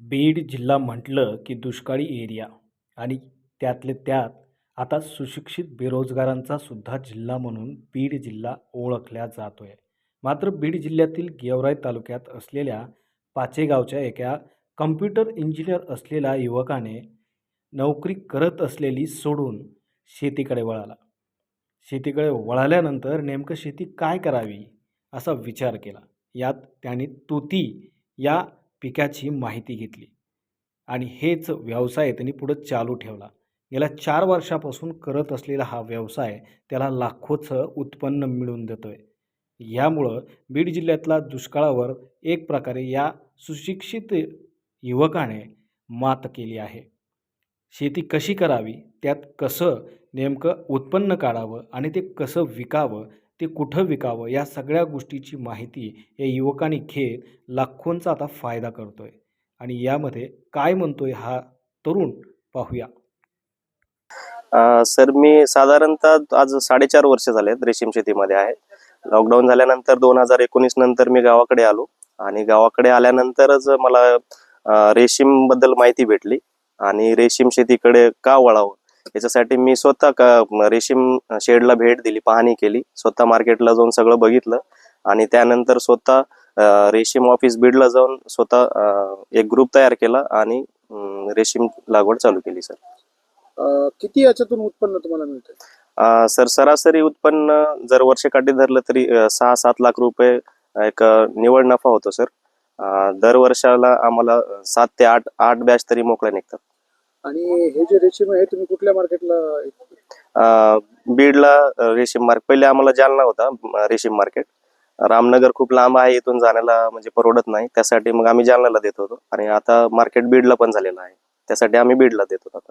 बीड जिल्हा म्हटलं की दुष्काळी एरिया आणि त्यातले त्यात आता सुशिक्षित बेरोजगारांचा सुद्धा जिल्हा म्हणून बीड जिल्हा ओळखला जातो आहे मात्र बीड जिल्ह्यातील गेवराई तालुक्यात असलेल्या पाचेगावच्या एका कम्प्युटर इंजिनियर असलेल्या युवकाने नोकरी करत असलेली सोडून शेतीकडे वळाला. शेतीकडे वळाल्यानंतर नेमकं शेती काय करावी असा विचार केला. यात त्याने तुती या पिकाची माहिती घेतली. आणि हेच व्यवसाय त्यांनी पुढं चालू ठेवला. गेल्या चार वर्षापासून करत असलेला हा व्यवसाय त्याला लाखोचं उत्पन्न मिळवून आहे यामुळं बीड जिल्ह्यातला दुष्काळावर एक प्रकारे या सुशिक्षित युवकाने मात केली आहे. शेती कशी करावी? त्यात कसं नेमकं उत्पन्न काढावं? आणि ते कसं विकावं? ते कुठं विकावं? या सगळ्या गोष्टीची माहिती या युवकांनी घेत लाखोंचा आता फायदा करतोय. आणि यामध्ये काय म्हणतोय हा तरुण पाहूया. सर मी साधारणतः आज साडेचार वर्ष झालेत रेशीम शेतीमध्ये आहे. लॉकडाऊन झाल्यानंतर दोन हजार एकोणीस नंतर मी गावाकडे आलो. आणि गावाकडे आल्यानंतरच मला रेशीमबद्दल माहिती भेटली. आणि रेशीम शेतीकडे का वळावं? याच्यासाठी मी स्वतः का रेशीम शेडला भेट दिली पाहणी केली. स्वतः मार्केटला जाऊन सगळं बघितलं. आणि त्यानंतर स्वतः रेशीम ऑफिस बीडला जाऊन स्वतः एक ग्रुप तयार केला आणि रेशीम लागवड चालू केली सर. किती याच्यातून उत्पन्न तुम्हाला मिळतं सर सरासरी उत्पन्न जर वर्षकाठी धरलं तरी सहा सात लाख रुपये एक निव्वळ नफा होतो सर. दर वर्षाला आम्हाला सात ते आठ आठ बॅच तरी मोकळ्या निघतात. आणि हे जे रेशीम आहे तुम्ही कुठल्या मार्केटला बीडला रेशीम मार्केट पहिले आम्हाला जालना होता रेशीम मार्केट रामनगर खूप लांब आहे इथून जाण्याला म्हणजे परवडत नाही. त्यासाठी मग आम्ही जालन्याला देत होतो. आणि आता मार्केट बीडला पण झालेलं आहे. त्यासाठी आम्ही बीडला देतो आता.